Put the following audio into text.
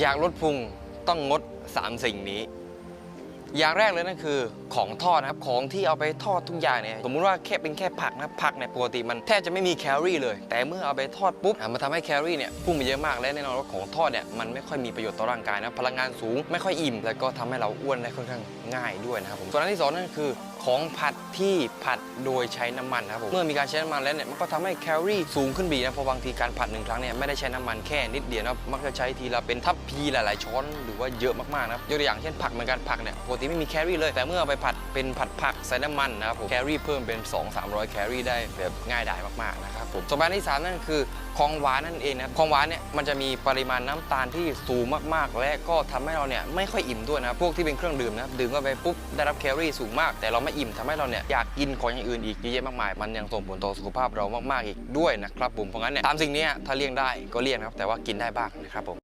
อยากลดพุงต้องงด 3 สิ่งนี้ อย่างแรกเลยนั่นคือของทอดนะครับของที่เอาไปทอดทุกอย่างเนี่ยสมมุติว่าแค่เป็นแค่ผักนะผักเนี่ยปกติมันแทบจะไม่มีแคลอรี่เลย แต่เมื่อเอาไปทอดปุ๊บอะมันทำให้แคลอรี่เนี่ยพุ่งไปเยอะมากและแน่นอนว่าของทอดเนี่ยมันไม่ค่อยมีประโยชน์ต่อร่างกายนะพลังงานสูงไม่ค่อยอิ่ม แล้วก็ทำให้เราอ้วนได้ค่อนข้างง่ายด้วยนะครับผมส่วนอันที่สองนั่นคือ ของผัดที่ผัดโดยใช้น้ำมันครับผมเมื่อมีการใช้น้ำมันแล้วเนี่ยมันก็ทำให้แคลอรี่สูงขึ้นบีนะเพราะบางทีการผัดหนึ่งครั้งเนี่ยไม่ได้ใช้น้ำมันแค่นิดเดียวนะมักจะใช้ทีละเป็นทัพพีหลาย ๆ ช้อนหรือว่าเยอะมากๆนะครับยกตัวอย่างเช่นผักเหมือนกันผักเนี่ยปกติไม่มีแคลอรี่เลย แต่เมื่อไปผัดเป็นผัดผักใส่น้ำมันนะครับผมแคลอรี่เพิ่มเป็น 2 300 แคลอรี่ได้แบบง่ายดายมากๆนะครับผมส่วนประการที่สามนั่นคือของหวานนั่นเองนะครับของหวานเนี่ยมันจะมีปริมาณน้ำตาลที่สูงมากๆ และก็ทำให้เราเนี่ยไม่ค่อยอิ่มด้วยนะพวกที่เป็นเครื่องดื่มนะดื่มเข้าไปปุ๊บได้รับแคลอรี่สูงมาก แต่เราไม่อิ่มทำให้เราเนี่ยอยากกินของอย่างอื่นอีกเยอะแยะมากมาย มันยังส่งผลต่อสุขภาพเรามากๆอีกด้วยนะครับผมเพราะงั้นเนี่ยตามสิ่งนี้ถ้าเลี่ยงได้ก็เลี่ยงนะครับแต่ว่ากินได้บ้างนะครับผม